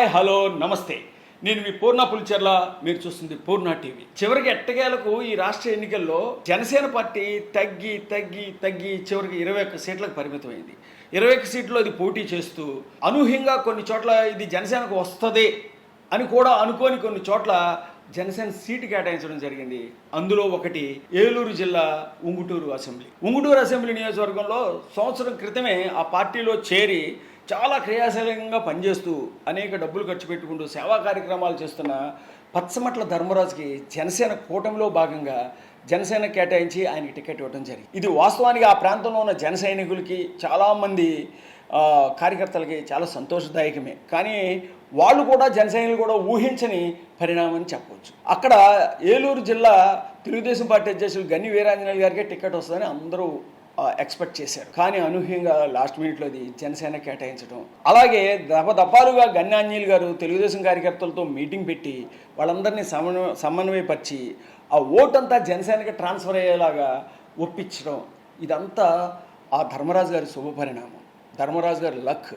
Hi hello నమస్తే. నేను మీ పూర్ణ పులిచెర్ల మీరు చూస్తుంది పూర్ణ టీవీ. చివరికి ఎట్టకేలకు ఈ రాష్ట్ర ఎన్నికల్లో జనసేన పార్టీ తగ్గి తగ్గి తగ్గి చివరికి ఇరవై ఒక్క సీట్లకు పరిమితమైంది. ఇరవై ఒక్క సీట్లు అది పోటీ చేస్తూ అనూహ్యంగా కొన్ని చోట్ల ఇది జనసేనకు వస్తుంది అని కూడా అనుకోని కొన్ని చోట్ల జనసేన సీటు కేటాయించడం జరిగింది. అందులో ఒకటి ఏలూరు జిల్లా ఉంగుటూరు అసెంబ్లీ. ఉంగుటూరు అసెంబ్లీ నియోజకవర్గంలో సంవత్సరం క్రితమే ఆ పార్టీలో చేరి చాలా క్రియాశీలకంగా పనిచేస్తూ అనేక డబ్బులు ఖర్చు పెట్టుకుంటూ సేవా కార్యక్రమాలు చేస్తున్న పచ్చమట్ల ధర్మరాజుకి జనసేన కూటమిలో భాగంగా జనసేన కేటాయించి ఆయనకి టికెట్ ఇవ్వడం జరిగింది. ఇది వాస్తవానికి ఆ ప్రాంతంలో ఉన్న జన సైనికులకి చాలామంది కార్యకర్తలకి చాలా సంతోషదాయకమే. కానీ వాళ్ళు కూడా జనసైనికులు కూడా ఊహించని పరిణామం అని చెప్పవచ్చు. అక్కడ ఏలూరు జిల్లా తెలుగుదేశం పార్టీ అధ్యక్షులు గన్ని వీరాంజనేయులు గారికి టికెట్ వస్తుందని అందరూ ఎక్స్పెక్ట్ చేశారు. కానీ అనూహ్యంగా లాస్ట్ మినిట్లో అది జనసేన కేటాయించడం. అలాగే దపదపాలుగా గన్నాంజీలు గారు తెలుగుదేశం కార్యకర్తలతో మీటింగ్ పెట్టి వాళ్ళందరినీ సమన్వయ సమన్వయపరిచి ఆ ఓటంతా జనసేనకి ట్రాన్స్ఫర్ అయ్యేలాగా ఒప్పించడం ఇదంతా ఆ ధర్మరాజు గారి శుభ పరిణామం ధర్మరాజు గారి లక్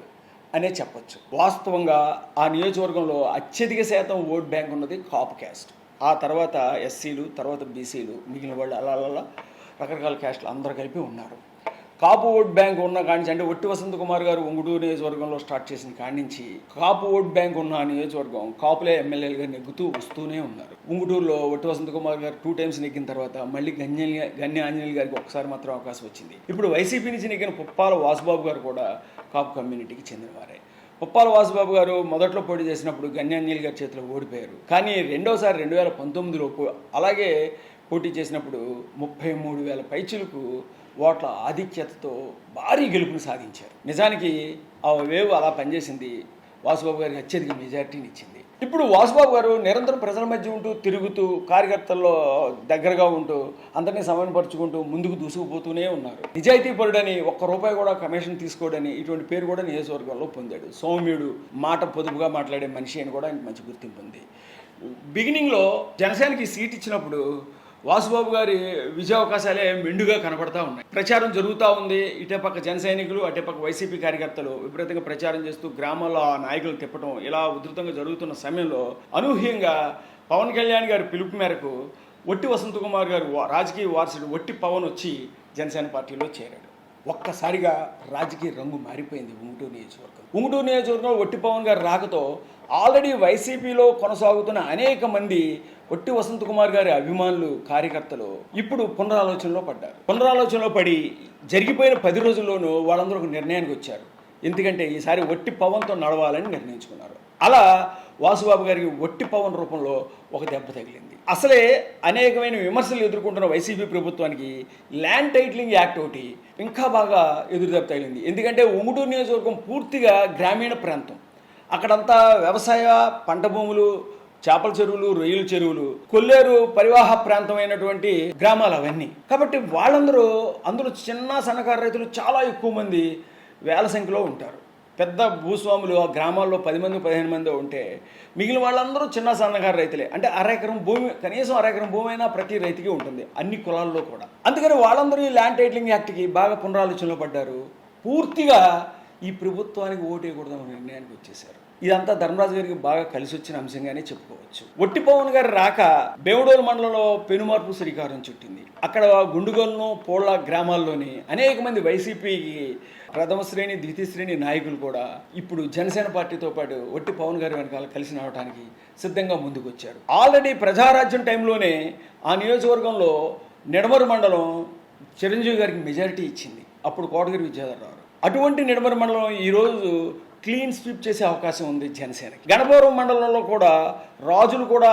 అనే చెప్పొచ్చు. వాస్తవంగా ఆ నియోజకవర్గంలో అత్యధిక శాతం ఓట్ బ్యాంక్ ఉన్నది కాప్ క్యాస్ట్ ఆ తర్వాత ఎస్సీలు తర్వాత బీసీలు మిగిలిన వాళ్ళు అలా అలా రకరకాల క్యాస్ట్లు అందరూ కలిపి ఉన్నారు. కాపు ఓట్ బ్యాంక్ ఉన్న కానించి అంటే ఒట్టి వసంత కుమార్ గారు ఉంగుటూరు నియోజకవర్గంలో స్టార్ట్ చేసిన కానించి కాపు ఓట్ బ్యాంక్ ఉన్న ఆ నియోజకవర్గం కాపులే ఎమ్మెల్యేలుగా నెగ్గుతూ వస్తూనే ఉన్నారు. ఉంగుటూరులో ఒట్టి వసంత కుమార్ గారు టూ టైమ్స్ నెగ్గిన తర్వాత మళ్ళీ గన్య గన్య ఆంజనేయులు గారికి ఒకసారి మాత్రం అవకాశం వచ్చింది. ఇప్పుడు వైసీపీ నుంచి నెగ్గిన పుప్పాల వాసుబాబు గారు కూడా కాపు కమ్యూనిటీకి చెందినవారే. ఉప్పాల వాసుబాబు గారు మొదట్లో పోటీ చేసినప్పుడు గన్యాంజలి గారి చేతిలో ఓడిపోయారు. కానీ రెండోసారి రెండు వేల పంతొమ్మిదిలో అలాగే పోటీ చేసినప్పుడు ముప్పై మూడు వేల పైచులకు ఓట్ల ఆధిక్యతతో భారీ గెలుపుని సాధించారు. నిజానికి ఆ వేవ్ అలా పనిచేసింది. వాసుబాబు గారికి అత్యధిక మెజార్టీని ఇచ్చింది ఇప్పుడు వాసుబాబు గారు నిరంతరం ప్రజల మధ్య ఉంటూ తిరుగుతూ కార్యకర్తల్లో దగ్గరగా ఉంటూ అందరినీ సమన్పరుచుకుంటూ ముందుకు దూసుకుపోతూనే ఉన్నారు. నిజాయితీ పరుడని ఒక్క రూపాయి కూడా కమిషన్ తీసుకోడని ఇటువంటి పేరు కూడా నియోజకవర్గంలో పొందాడు. సౌమ్యుడు మాట పొదుపుగా మాట్లాడే మనిషి అని కూడా ఆయనకు మంచి గుర్తింపు ఉంది. బిగినింగ్లో జనసేనకి సీట్ ఇచ్చినప్పుడు వాసుబాబు గారి విజయావకాశాలే మెండుగా కనబడతా ఉన్నాయి. ప్రచారం జరుగుతూ ఉంది. ఇటే పక్క జన సైనికులు అటే పక్క వైసీపీ కార్యకర్తలు విపరీతంగా ప్రచారం చేస్తూ గ్రామాల్లో ఆ నాయకులు తిప్పటం ఇలా ఉధృతంగా జరుగుతున్న సమయంలో అనూహ్యంగా పవన్ కళ్యాణ్ గారి పిలుపు మేరకు ఒట్టి వసంత కుమార్ గారు రాజకీయ వారసుడు ఒట్టి పవన్ వచ్చి జనసేన పార్టీలో చేరాడు. ఒక్కసారిగా రాజకీయ రంగు మారిపోయింది ఉంగుటూరు నియోజకవర్గం. ఉంగుటూరు నియోజకవర్గంలో ఒట్టి పవన్ గారు రాకతో ఆల్రెడీ వైసీపీలో కొనసాగుతున్న అనేక మంది ఒట్టి వసంత్ కుమార్ గారి అభిమానులు కార్యకర్తలు ఇప్పుడు పునరాలోచనలో పడ్డారు. పునరాలోచనలో పడి జరిగిపోయిన పది రోజుల్లోనూ వాళ్ళందరూ ఒక నిర్ణయానికి వచ్చారు. ఎందుకంటే ఈసారి ఒట్టి పవన్తో నడవాలని నిర్ణయించుకున్నారు. అలా వాసుబాబు గారికి ఒట్టి పవన్ రూపంలో ఒక దెబ్బ తగిలింది. అసలే అనేకమైన విమర్శలు ఎదుర్కొంటున్న వైసీపీ ప్రభుత్వానికి ల్యాండ్ టైటిలింగ్ యాక్ట్ ఒకటి ఇంకా బాగా ఎదురు దెబ్బ తగిలింది. ఎందుకంటే ఉముటూరు నియోజకవర్గం పూర్తిగా గ్రామీణ ప్రాంతం. అక్కడంతా వ్యవసాయ పంట భూములు చేపల చెరువులు రొయ్యల చెరువులు కొల్లేరు పరివాహ ప్రాంతమైనటువంటి గ్రామాలు అవన్నీ. కాబట్టి వాళ్ళందరూ అందులో చిన్న సన్నకారు రైతులు చాలా ఎక్కువ మంది వేల సంఖ్యలో ఉంటారు. పెద్ద భూస్వాములు ఆ గ్రామాల్లో పది మంది పదిహేను మంది ఉంటే మిగిలిన వాళ్ళందరూ చిన్న సన్నకారు రైతులే. అంటే అరెకరం భూమి కనీసం అరెకరం భూమి అయినా ప్రతి రైతుకి ఉంటుంది అన్ని కులాల్లో కూడా. అందుకని వాళ్ళందరూ ఈ ల్యాండ్ టైటిలింగ్ యాక్ట్కి బాగా పునరాలోచనలో పడ్డారు. పూర్తిగా ఈ ప్రభుత్వానికి ఓటేయకూడదన్న నిర్ణయానికి వచ్చేశారు. ఇదంతా ధర్మరాజు గారికి బాగా కలిసి వచ్చిన అంశంగానే చెప్పుకోవచ్చు. ఒట్టి పవన్ గారి రాక బేవుడోలు మండలంలో పెనుమార్పు శ్రీకారం చుట్టింది. అక్కడ గుండుగోలను పోళ్ళ గ్రామాల్లోని అనేక మంది వైసీపీకి ప్రథమ శ్రేణి ద్వితీయ శ్రేణి నాయకులు కూడా ఇప్పుడు జనసేన పార్టీతో పాటు ఒట్టి పవన్ గారి వెనకాల కలిసి రావడానికి సిద్ధంగా ముందుకు వచ్చారు ఆల్రెడీ ప్రజారాజ్యం టైంలోనే ఆ నియోజకవర్గంలో నిడమరు మండలం చిరంజీవి గారికి మెజారిటీ ఇచ్చింది. అప్పుడు కోటగిరి విద్యాధరరావు అటువంటి నిడమరు మండలం ఈరోజు క్లీన్ స్వీప్ చేసే అవకాశం ఉంది జనసేనకి. గణపవరం మండలంలో కూడా రాజులు కూడా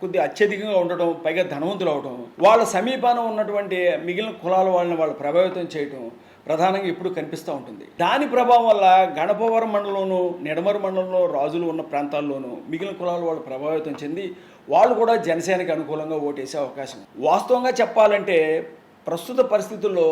కొద్ది అత్యధికంగా ఉండటం పైగా ధనవంతులు అవడం వాళ్ళ సమీపాన ఉన్నటువంటి మిగిలిన కులాల వాళ్ళని వాళ్ళు ప్రభావితం చేయటం ప్రధానంగా ఇప్పుడు కనిపిస్తూ ఉంటుంది. దాని ప్రభావం వల్ల గణపవరం మండలంలోను నిడమరు మండలంలో రాజులు ఉన్న ప్రాంతాల్లోనూ మిగిలిన కులాల వాళ్ళు ప్రభావితం చెంది వాళ్ళు కూడా జనసేనకి అనుకూలంగా ఓటేసే అవకాశం. వాస్తవంగా చెప్పాలంటే ప్రస్తుత పరిస్థితుల్లో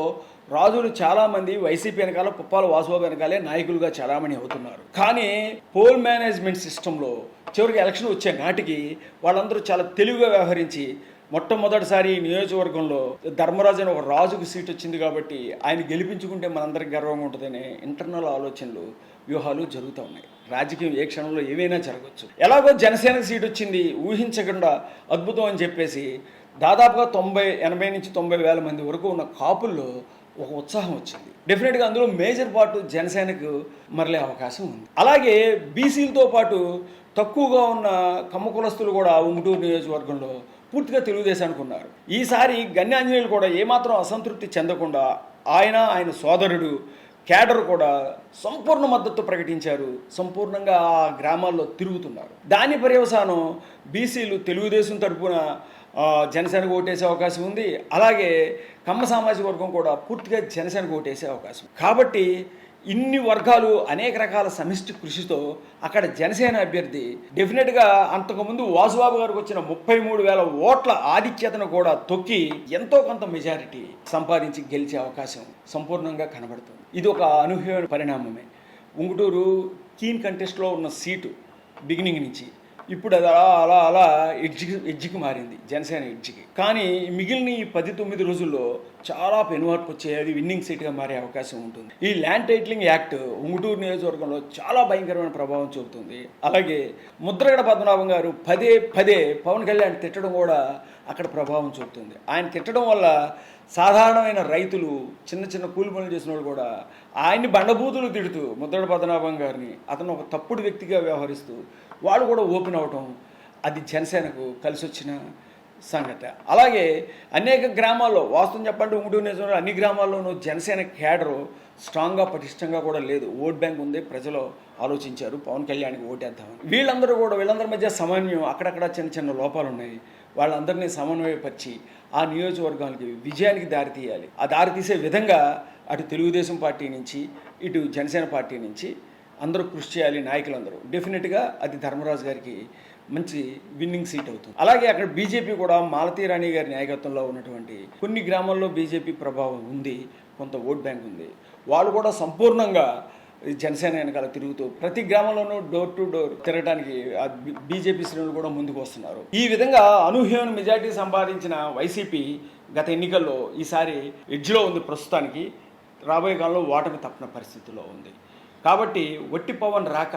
రాజులు చాలామంది వైసీపీ వెనకాల పుప్పాల వాసుబాబు వెనకాలే నాయకులుగా చాలామంది అవుతున్నారు. కానీ పోల్ మేనేజ్మెంట్ సిస్టంలో చివరికి ఎలక్షన్ వచ్చే నాటికి వాళ్ళందరూ చాలా తెలివిగా వ్యవహరించి మొట్టమొదటిసారి ఈ నియోజకవర్గంలో ధర్మరాజు అని ఒక రాజుకు సీట్ వచ్చింది కాబట్టి ఆయన గెలిపించుకుంటే మనందరికి గర్వంగా ఉంటుందనే ఇంటర్నల్ ఆలోచనలు వ్యూహాలు జరుగుతూ ఉన్నాయి. రాజకీయం ఏ క్షణంలో ఏమైనా జరగవచ్చు ఎలాగో జనసేనకు సీట్ వచ్చింది ఊహించకుండా అద్భుతం అని చెప్పేసి దాదాపుగా తొంభై ఎనభై నుంచి తొంభై వేల మంది వరకు ఉన్న కాపుల్లో ఒక ఉత్సాహం వచ్చింది. డెఫినెట్గా అందులో మేజర్ పార్ట్ జనసేనకు మరలే అవకాశం ఉంది. అలాగే బీసీలతో పాటు తక్కువగా ఉన్న కమ్మ కులస్తులు కూడా ఉంటూరు నియోజకవర్గంలో పూర్తిగా తెలుగుదేశానికి ఉన్నారు. ఈసారి గణ్యాంజనేయులు కూడా ఏమాత్రం అసంతృప్తి చెందకుండా ఆయన ఆయన సోదరుడు క్యాడర్ కూడా సంపూర్ణ మద్దతు ప్రకటించారు. సంపూర్ణంగా ఆ గ్రామాల్లో తిరుగుతున్నారు. దాని పర్యవసానం బీసీలు తెలుగుదేశం తరపున జనసేనకు ఓటేసే అవకాశం ఉంది. అలాగే కమ్మ సామాజిక వర్గం కూడా పూర్తిగా జనసేనకు ఓటేసే అవకాశం కాబట్టి ఇన్ని వర్గాలు అనేక రకాల సమిష్టి కృషితో అక్కడ జనసేన అభ్యర్థి డెఫినెట్గా అంతకుముందు వాసుబాబు గారికి వచ్చిన ముప్పై మూడు వేల ఓట్ల ఆధిక్యతను కూడా తొక్కి ఎంతో కొంత మెజారిటీ సంపాదించి గెలిచే అవకాశం సంపూర్ణంగా కనబడుతుంది. ఇది ఒక అనూహ్యమైన పరిణామమే. ఉంగుటూరు కీన్ కంటెస్ట్లో ఉన్న సీటు బిగినింగ్ నుంచి ఇప్పుడు అది అలా అలా అలా ఎడ్జికి ఎడ్జికి మారింది జనసేన ఎడ్జికి కానీ మిగిలిన ఈ పది తొమ్మిది రోజుల్లో చాలా పెనుమార్పు వచ్చే అది విన్నింగ్ సీట్గా మారే అవకాశం ఉంటుంది. ఈ ల్యాండ్ టైటిలింగ్ యాక్ట్ ఉంగుటూరు నియోజకవర్గంలో చాలా భయంకరమైన ప్రభావం చూపుతుంది. అలాగే ముద్రగడ పద్మనాభం గారు పదే పదే పవన్ కళ్యాణ్ తిట్టడం కూడా అక్కడ ప్రభావం చూపుతుంది. ఆయన తిట్టడం వల్ల సాధారణమైన రైతులు చిన్న చిన్న కూలి పనులు చేసిన వాళ్ళు కూడా ఆయన్ని బండబూతులు తిడుతూ ముద్రడ పద్మనాభం గారిని అతను ఒక తప్పుడు వ్యక్తిగా వ్యవహరిస్తూ వాళ్ళు కూడా ఓపెన్ అవటం అది జనసేనకు కలిసి వచ్చిన సంగతి. అలాగే అనేక గ్రామాల్లో వాస్తవం చెప్పండి ఉంగుటూరు నిజంలో అన్ని గ్రామాల్లోనూ జనసేన క్యాడరు స్ట్రాంగ్గా పటిష్టంగా కూడా లేదు. ఓట్ బ్యాంక్ ఉంది ప్రజలు ఆలోచించారు. పవన్ కళ్యాణ్కి ఓటేద్దామని. వీళ్ళందరూ కూడా వీళ్ళందరి మధ్య సమన్వయం అక్కడక్కడ చిన్న చిన్న లోపాలు ఉన్నాయి వాళ్ళందరినీ సమన్వయపరిచి ఆ నియోజకవర్గానికి విజయానికి దారితీయాలి ఆ దారితీసే విధంగా అటు తెలుగుదేశం పార్టీ నుంచి ఇటు జనసేన పార్టీ నుంచి అందరూ కృషి చేయాలి నాయకులందరూ. డెఫినెట్గా అది ధర్మరాజు గారికి మంచి విన్నింగ్ సీట్ అవుతుంది. అలాగే అక్కడ బీజేపీ కూడా మాలతీ రాణి గారి నాయకత్వంలో ఉన్నటువంటి కొన్ని గ్రామాల్లో బీజేపీ ప్రభావం ఉంది కొంత ఓట్ బ్యాంక్ ఉంది. వాళ్ళు కూడా సంపూర్ణంగా జనసేన వెనకాల తిరుగుతూ ప్రతి గ్రామంలోనూ డోర్ టు డోర్ తిరగడానికి బీజేపీ శ్రేణులు కూడా ముందుకు వస్తున్నారు ఈ విధంగా అనూహ్యమైన మెజార్టీ సంపాదించిన వైసీపీ గత ఎన్నికల్లో ఈసారి ఎడ్జ్లో ఉంది ప్రస్తుతానికి. రాబోయే కాలంలో ఓటమి తప్పిన పరిస్థితిలో ఉంది. కాబట్టి ఒట్టి పవన్ రాక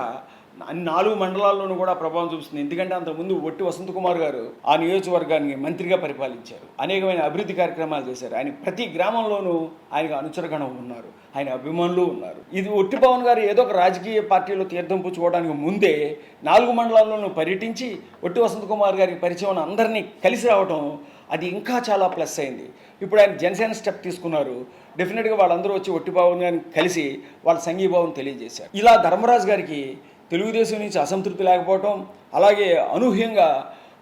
అన్ని నాలుగు మండలాల్లోనూ కూడా ప్రభావం చూపిస్తుంది. ఎందుకంటే అంతకుముందు ఒట్టి వసంత కుమార్ గారు ఆ నియోజకవర్గాన్ని మంత్రిగా పరిపాలించారు. అనేకమైన అభివృద్ధి కార్యక్రమాలు చేశారు. ఆయన ప్రతి గ్రామంలోనూ ఆయనకు అనుచరగణం ఉన్నారు. ఆయన అభిమానులు ఉన్నారు. ఇది ఒట్టి పవన్ గారు ఏదో ఒక రాజకీయ పార్టీలో తీర్థం పుచ్చుకోవడానికి ముందే నాలుగు మండలాల్లోనూ పర్యటించి ఒట్టి వసంత కుమార్ గారికి పరిచయం అందరినీ కలిసి రావటం అది ఇంకా చాలా ప్లస్ అయింది. ఇప్పుడు ఆయన జనసేన స్టెప్ తీసుకున్నారు. డెఫినెట్గా వాళ్ళందరూ వచ్చి ఒట్టి గారిని కలిసి వాళ్ళ సంఘీభావం తెలియజేశారు. ఇలా ధర్మరాజు గారికి తెలుగుదేశం నుంచి అసంతృప్తి లేకపోవటం అలాగే అనూహ్యంగా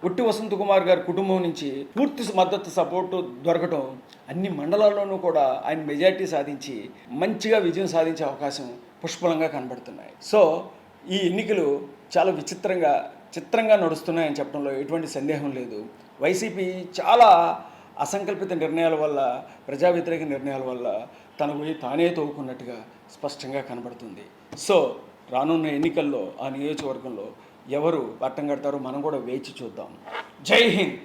ఒట్టి వసంతకుమార్ గారి కుటుంబం నుంచి పూర్తి మద్దతు సపోర్టు దొరకటం అన్ని మండలాల్లోనూ కూడా ఆయన మెజార్టీ సాధించి మంచిగా విజయం సాధించే అవకాశం పుష్పలంగా కనబడుతున్నాయి. సో ఈ ఎన్నికలు చాలా విచిత్రంగా చిత్రంగా నడుస్తున్నాయని చెప్పడంలో ఎటువంటి సందేహం లేదు. వైసీపీ చాలా అసంకల్పిత నిర్ణయాల వల్ల ప్రజా వ్యతిరేక నిర్ణయాల వల్ల తన తానే తోవుకున్నట్టుగా స్పష్టంగా కనబడుతుంది. సో రానున్న ఎన్నికల్లో ఆ నియోజకవర్గంలో ఎవరు పట్టం కడతారో మనం కూడా వేచి చూద్దాం. జై హింద్!